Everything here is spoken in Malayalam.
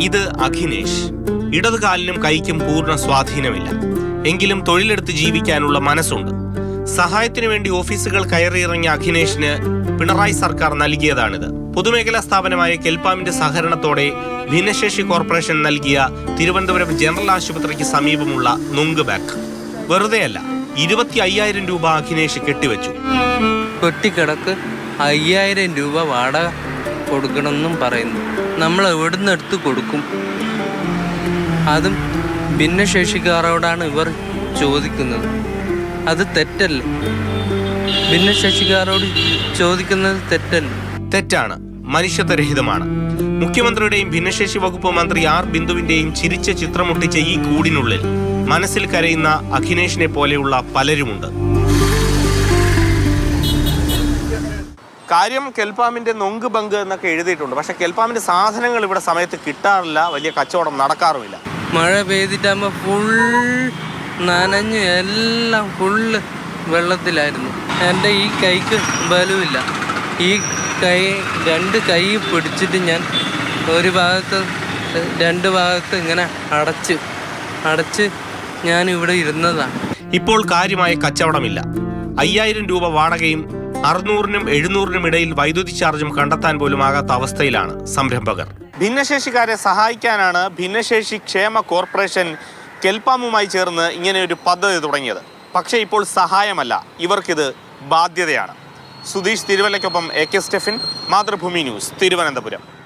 ഇത് അഖിനേഷ്. ഇടതുകാലിനും കൈക്കും പൂർണ സ്വാധീനമില്ല. എങ്കിലും തൊഴിലെടുത്ത് ജീവിക്കാനുള്ള മനസ്സുണ്ട്. സഹായത്തിനു വേണ്ടി ഓഫീസുകൾ കയറിയിറങ്ങിയ അഖിനേഷിന് പിണറായി സർക്കാർ നൽകിയതാണിത്. പൊതുമേഖലാ സ്ഥാപനമായ കെൽപാമിന്റെ സഹകരണത്തോടെ ഭിന്നശേഷി കോർപ്പറേഷൻ നൽകിയ തിരുവനന്തപുരം ജനറൽ ആശുപത്രിക്ക് സമീപമുള്ള നുങ്ക് ബാക്ക് വെറുതെയല്ല ഇരുപത്തി അയ്യായിരം രൂപ അഖിലേഷ് കെട്ടിവെച്ചു. പെട്ടിക്കിടക്ക് അയ്യായിരം രൂപ വാടക കൊടുക്കണമെന്നും പറയുന്നു. നമ്മൾ എവിടുന്ന് എടുത്ത് കൊടുക്കും? അതും ഭിന്നശേഷിക്കാരോടാണ് ഇവർ ചോദിക്കുന്നത്. അത് തെറ്റല്ലേ. ഭിന്നശേഷിക്കാരോട് ചോദിക്കുന്നത് തെറ്റല്ലേ. തെറ്റാണ്. മനുഷ്യത്വരഹിതമാണ്. മുഖ്യമന്ത്രിയുടെയും ഭിന്നശേഷി വകുപ്പ് മന്ത്രി ആർ ബിന്ദുവിന്റെയും ചിരിച്ച ചിത്രമൊട്ടിച്ച ഈ കൂടിനുള്ളിൽ മനസ്സിൽ കരയുന്ന അഖിനേഷിനെ പോലെയുള്ള പലരുമുണ്ട്. കാര്യം കെൽപ്പാമിന്റെ നൊങ്ക് ബങ്ക് എന്നൊക്കെ എഴുതിയിട്ടുണ്ട്. പക്ഷെ കെൽപ്പാമിന്റെ സാധനങ്ങൾ ഇവിടെ സമയത്ത് കിട്ടാറില്ല. വലിയ കച്ചവടം നടക്കാറുമില്ല. മഴ പെയ്തിട്ടാകുമ്പോൾ ഫുൾ നനഞ്ഞു എല്ലാം ഫുള്ള് വെള്ളത്തിലായിരുന്നു. എന്റെ ഈ കൈക്ക് ബലമില്ല ഈ കൈ രണ്ട് കൈ പിടിച്ചിട്ട് ഞാൻ ഒരു ഭാഗത്ത് രണ്ട് ഭാഗത്ത് ഇങ്ങനെ അടച്ച് അടച്ച് ഞാൻ ഇവിടെ ഇരുന്നതാണ്. ഇപ്പോൾ കാര്യമായ കച്ചവടമില്ല. അയ്യായിരം രൂപ വാടകയും അറുന്നൂറിനും എഴുന്നൂറിനും ഇടയിൽ വൈദ്യുതി ചാർജും കണ്ടെത്താൻ പോലും ആകാത്ത അവസ്ഥയിലാണ് സംരംഭകർ. ഭിന്നശേഷിക്കാരെ സഹായിക്കാനാണ് ഭിന്നശേഷി ക്ഷേമ കോർപ്പറേഷൻ കെൽപ്പാമുമായി ചേർന്ന് ഇങ്ങനെ ഒരു പദ്ധതി തുടങ്ങിയത്. പക്ഷേ ഇപ്പോൾ സഹായമല്ല. ഇവർക്കിത് ബാധ്യതയാണ്. Sudheesh തിരുവല്ലയ്ക്കൊപ്പം A K Stephin Mathrubhumi news Thiruvananthapuram.